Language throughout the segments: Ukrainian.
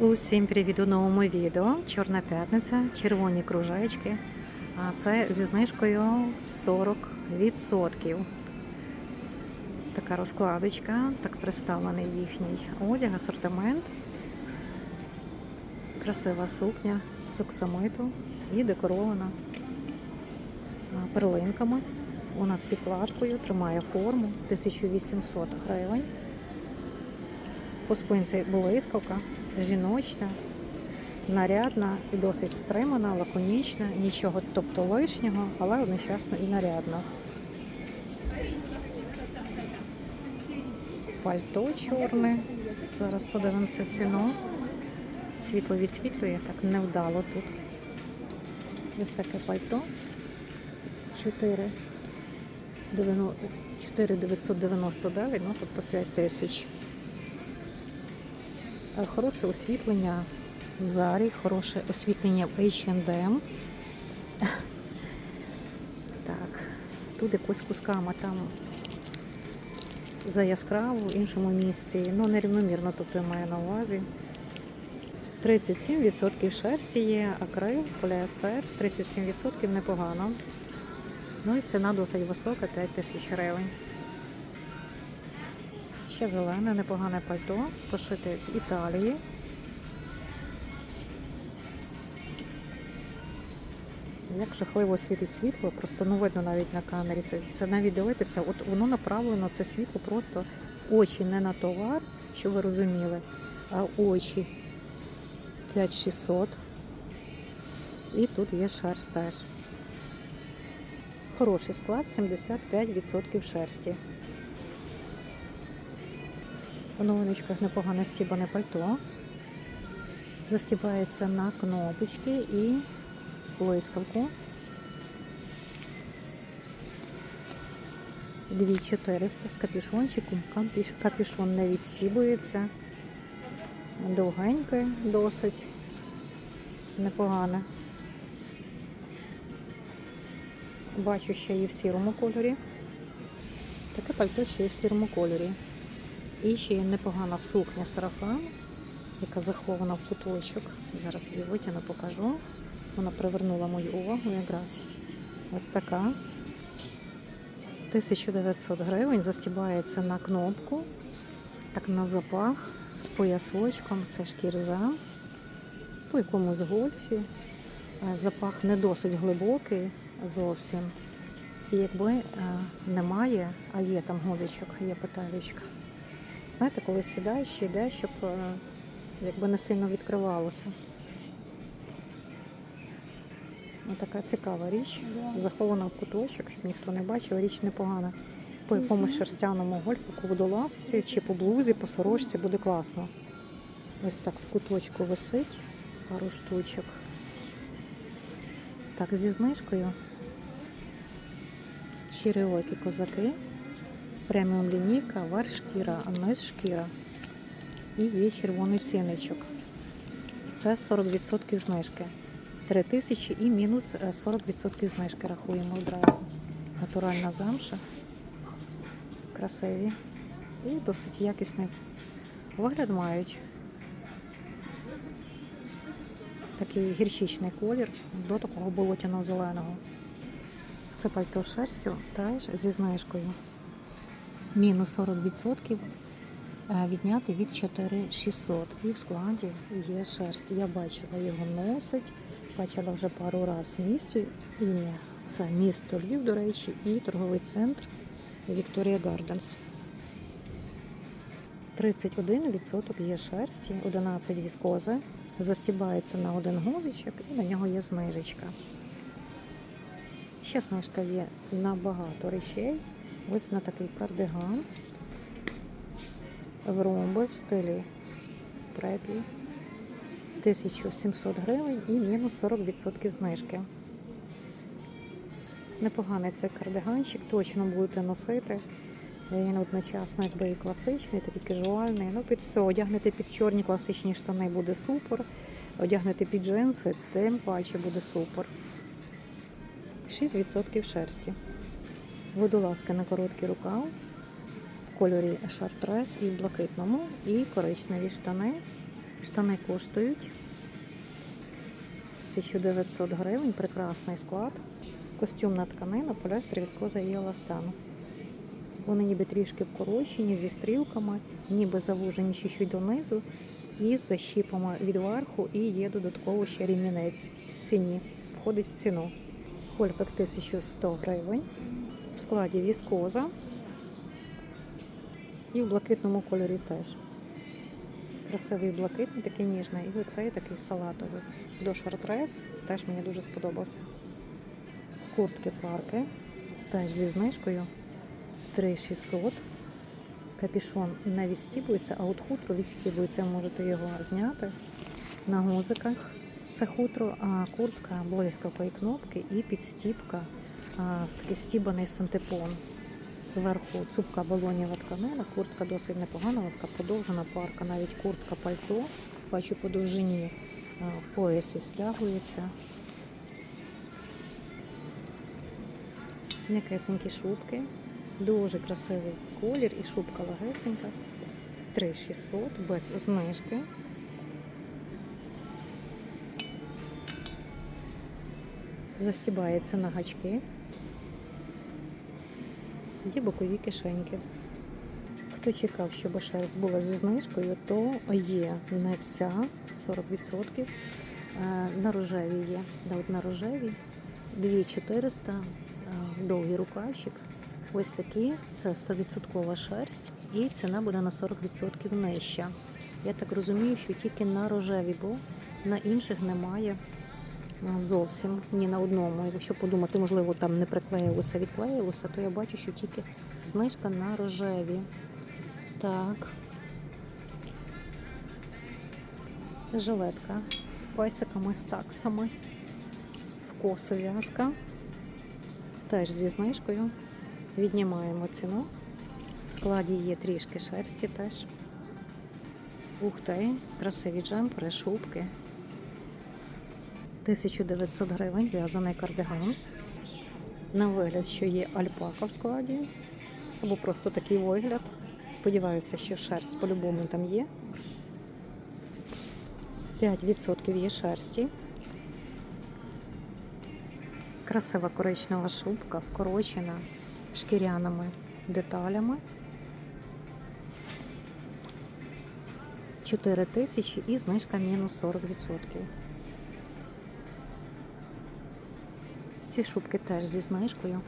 Усім привіт у новому відео. Чорна п'ятниця, червоні кружечки. А це зі знижкою 40%. Така розкладочка, так представлений їхній одяг, асортимент. Красива сукня з оксамиту і декорована перлинками. Вона з підкладкою, тримає форму 1800 гривень. По спинці блискавка, жіночна, нарядна і досить стримана, лаконічна, нічого тобто лишнього, але одночасно і нарядна. Пальто чорне. Зараз подивимося ціну. Світло відсвітлює, так невдало тут. Ось таке пальто. 4 4999, ну тобто 5 тисяч. Е, Хороше освітлення в Зарі, хороше освітлення в H&M. Так, тут якось кусками там за яскраво, в іншому місці, ну нерівномірно, тобто я маю на увазі. 37% шерсті є, акрил, поліестер, 37% непогано. Ну і ціна досить висока, 5 тисяч гривень. Ще зелене, непогане пальто, пошите в Італії. Як жахливо світить світло, просто ну видно навіть на камері. Це, це навіть дивитися, от воно направлено, це світло просто в очі, не на товар, щоб ви розуміли, а очі 5600. І тут є шерсть теж. Хороший склад, 75% шерсті. У новиночках непогане стібане пальто. Застібається на кнопочки і блискавку. 2400 з капюшончиком. Капюшон не відстібується. Довгеньке досить. Непогане. Бачу ще і в сірому кольорі. Таке пальто ще і в сірому кольорі. І ще є непогана сукня сарафан, яка захована в куточок. Зараз її витягну, покажу. Вона привернула мою увагу якраз. Ось така. 1900 гривень застібається на кнопку, так на запах з поясочком. Це шкірза. По якомусь гольфі. Е, Запах не досить глибокий зовсім. І якби е, немає, а є там гудзичок, є петелечка. Знаєте, коли сідаєш, ще йде, щоб е, якби не сильно відкривалося. Ось така цікава річ, захована в куточок, щоб ніхто не бачив, річ непогана. По якомусь шерстяному гольфику, водолазці чи по блузі, по сорочці буде класно. Ось так в куточку висить пару штучок. Так, зі знижкою. Чириокі козаки. Преміум лінійка, вар шкіра, а шкіра. І є червоний ціничок. Це 40% знижки. 3 тисячі і мінус е, 40% знижки рахуємо одразу. Натуральна замша. Красиві. І досить якісний вигляд мають. Такий гірчичний колір до такого болотяного зеленого. Це пальто шерстю теж зі знижкою. Мінус 40% е, відняти від 4600. І в складі є шерсть. Я бачила його носить, бачила вже пару разів в місті. І це місто Львів, до речі, і торговий центр Вікторія Гарденс. 31% є шерсті, 11 віскози. Застібається на один гузичок і на нього є знижечка. Ще знижка є на багато речей. Ось на такий кардиган в ромби в стилі препі. 1700 гривень і мінус 40% знижки. Непоганий цей кардиганчик, точно будете носити. Він одночасно якби і класичний, такий кажуальний. Ну, під все, одягнете під чорні класичні штани буде супер. Одягнете під джинси, тим паче буде супер. 6% шерсті. Водолазка на короткий рукав в кольорі шартрес і в блакитному, і коричневі штани Штани коштують 1900 гривень, прекрасний склад. Костюмна тканина, поліестер, віскоза і еластан. Вони ніби трішки вкорочені, зі стрілками, ніби завужені чуть-чуть донизу і з защіпами від верху, і є додатково ще рівнянець в ціні. Входить в ціну. Кольфик 1100 гривень. В складі віскоза. І в блакитному кольорі теж. Красивий блакитний, такий ніжний. І оцей такий салатовий. До шортрес теж мені дуже сподобався. Куртки парки. Теж зі знижкою 3600. Капішон не відстібується, а от хутро відстібується. Можете його зняти на гузиках. Це хутро, а куртка блискавкої кнопки і підстіпка, такий стібаний синтепон. Зверху цупка балоніва тканина, куртка досить непогана, така подовжена парка, навіть куртка пальто, бачу по довжині поясі стягується. М'якесенькі шубки, дуже красивий колір і шубка легесенька. 3600 без знижки. Застібається на гачки. Є бокові кишеньки. Хто чекав, щоб шерсть була зі знижкою, то є не вся 40%. Е, На рожеві є. Да, от на рожеві 2400, е, довгий рукавчик. Ось такі, це 100% шерсть, і ціна буде на 40% нижча. Я так розумію, що тільки на рожеві, бо на інших немає зовсім ні на одному. Якщо подумати, можливо, там не приклеїлося, відклеїлося, то я бачу, що тільки знижка на рожеві. Так. Жилетка з песиками, з таксами. В коси в'язка. Теж зі знижкою. Віднімаємо ціну. В складі є трішки шерсті теж. Ух ти, красиві джемпери, шубки. 1900 гривень в'язаний кардиган. На вигляд, що є альпака в складі. Або просто такий вигляд. Сподіваюся, що шерсть по-любому там є. 5% є шерсті. Красива коричнева шубка, вкорочена шкіряними деталями. 4 тисячі і знижка мінус 40%. Ці шубки теж зі знижкою.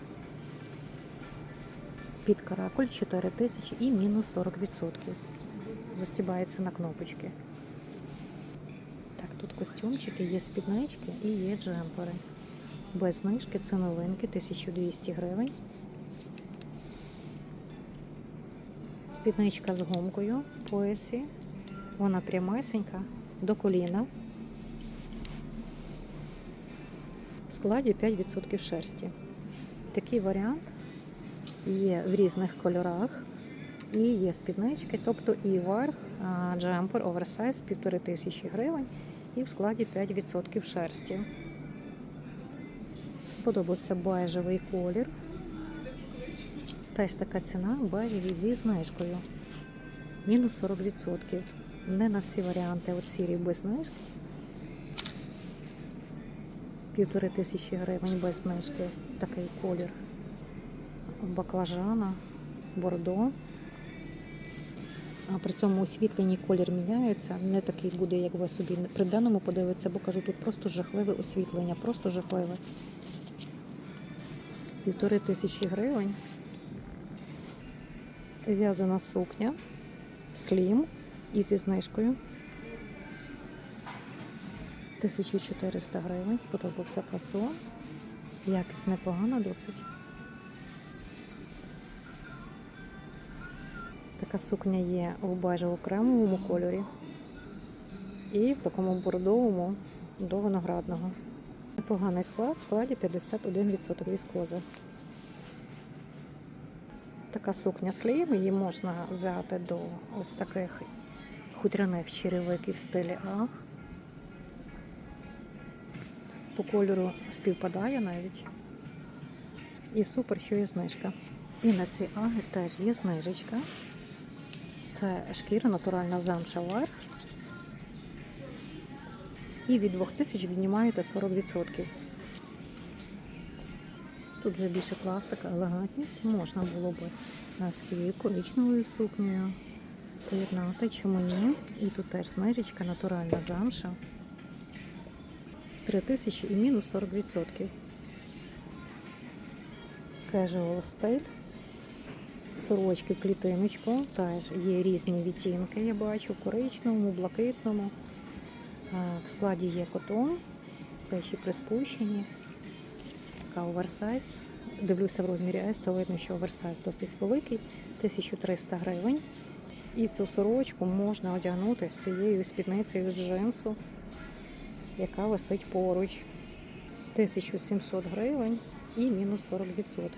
Під каракуль 4 тисячі і мінус 40%. Застібається на кнопочки. Так, тут костюмчики, є спіднички і є джемпери. Без знижки це новинки 1200 гривень. Спідничка з гумкою в поясі. Вона прямесенька до коліна. В складі 5% шерсті. Такий варіант є в різних кольорах. І є спіднички, тобто і верх, джемпер, оверсайз 1500 гривень і в складі 5% шерсті. Сподобався бежевий колір. Теж така ціна бежеві зі знижкою. Мінус 40%. Не на всі варіанти от сірі без знижки. Півтори тисячі гривень без знижки. Такий колір. Баклажана, бордо. А при цьому освітлені колір міняється. Не такий буде, як ви собі при денному подивитися, бо кажу, тут просто жахливе освітлення, просто жахливе. Півтори тисячі гривень. В'язана сукня, слім і зі знижкою. 1400 гривень. Сподобався фасон. Якість непогана досить. Така сукня є у бежево-кремовому кольорі і в такому бордовому до виноградного. Непоганий склад, в складі 51% віскози. Така сукня слів, її можна взяти до ось таких хутряних черевиків в стилі А. По кольору співпадає навіть. І супер, що є знижка. І на ці аги теж є знижечка. Це шкіра, натуральна замша верх. І від 2000 віднімаєте 40%. Тут вже більше класика, елегантність. Можна було би а, з цією коричневою сукнею поєднати, чому ні? І тут теж знижечка, натуральна замша. 3000 і мінус 40%. Casual стиль. Сорочки клітиночку, Теж є різні відтінки, я бачу, в коричневому, блакитному. В складі є котон, плечі приспущені. Така оверсайз. Дивлюся в розмірі S, то видно, що оверсайз досить великий, 1300 гривень. І цю сорочку можна одягнути з цією спідницею з джинсу, яка висить поруч. 1700 гривень і мінус 40%.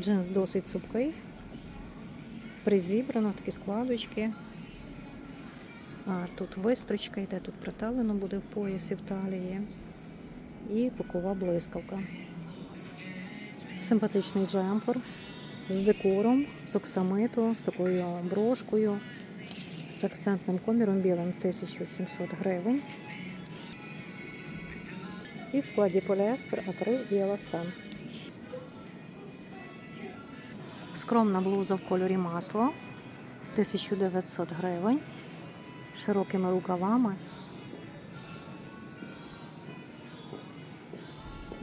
Джинс досить цупкий, призібрано, такі складочки. А тут вистрочка йде, тут приталено буде в поясі в талії. І бокова блискавка. Симпатичний джемпер з декором, з оксамиту, з такою брошкою, з акцентним коміром білим 1700 гривень. І в складі поліестер, акрил і еластан. Скромна блуза в кольорі масло 1900 гривень широкими рукавами.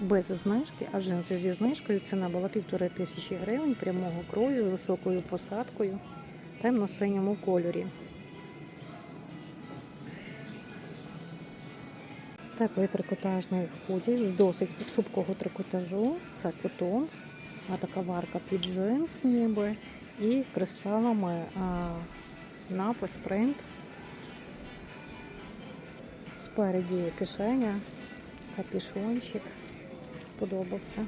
Без знижки, а джинси зі знижкою ціна була півтори тисячі гривень прямого крою з високою посадкою темно-синьому кольорі. Теплий трикотажний худі з досить цупкого трикотажу. Це котон, а така варка під джинс ніби і кристалами а, напис принт. Спереді кишеня, капішончик. Сподобався.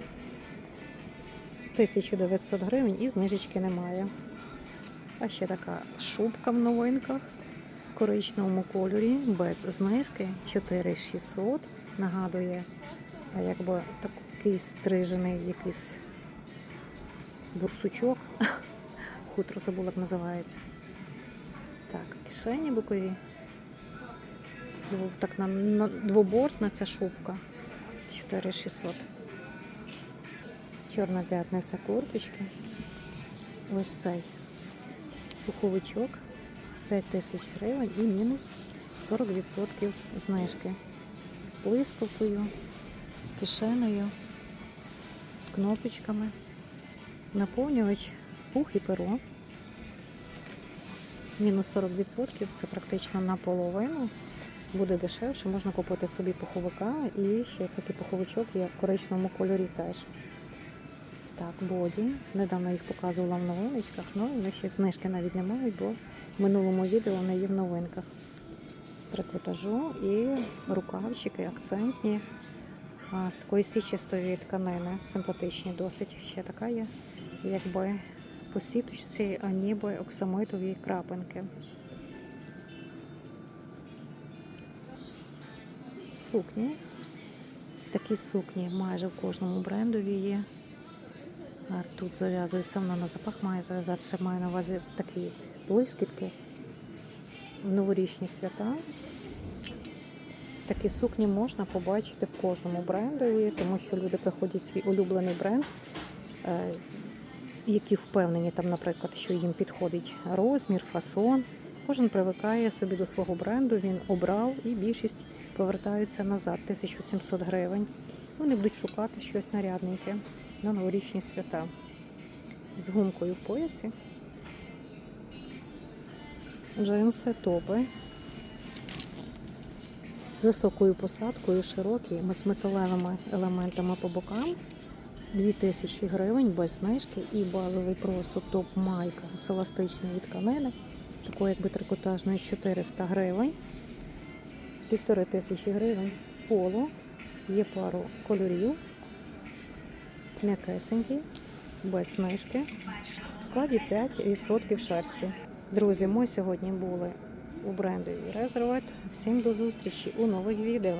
1900 гривень і знижечки немає. А ще така шубка в новинках коричневому кольорі без знижки 4600. Нагадує, якби такий стрижений якийсь бурсучок. Хутро забула, як називається. Так, кишені бокові. Так, на, на двобортна ця шубка. 4600. Чорна п'ятниця курточки. Ось цей пуховичок 5000 гривень і мінус 40% знижки. З блискавкою, з кишенею, з кнопочками. Наповнювач пух і перо. Мінус 40% це практично наполовину. Буде дешевше, можна купити собі пуховика і ще такий пуховичок є в коричневому кольорі теж. Так, боді. Недавно їх показувала в новиночках, ну вони ще знижки навіть не мають, бо в минулому відео вони є в новинках. З трикотажу і рукавчики акцентні, з такої січистої тканини, симпатичні досить. Ще така є, якби по сіточці, а ніби оксамитові крапинки. Сукні. Такі сукні майже в кожному брендові є. Тут зав'язується, вона на запах має зав'язатися, має на увазі такі блискітки в новорічні свята. Такі сукні можна побачити в кожному брендові, тому що люди приходять свій улюблений бренд, е, які впевнені, там, наприклад, що їм підходить розмір, фасон. Кожен привикає собі до свого бренду, він обрав і більшість повертаються назад, 1700 гривень. Вони будуть шукати щось нарядненьке на новорічні свята. З гумкою в поясі. Джинси, топи. З високою посадкою, широкі, з металевими елементами по бокам. 2000 гривень без знижки і базовий просто топ-майка з еластичної тканини. Такої якби трикотажної 400 гривень. Півтори тисячі гривень поло. Є пару кольорів. М'якесенькі, без знижки. В складі 5% шерсті. Друзі, ми сьогодні були у бренді Резервет. Всім до зустрічі у нових відео.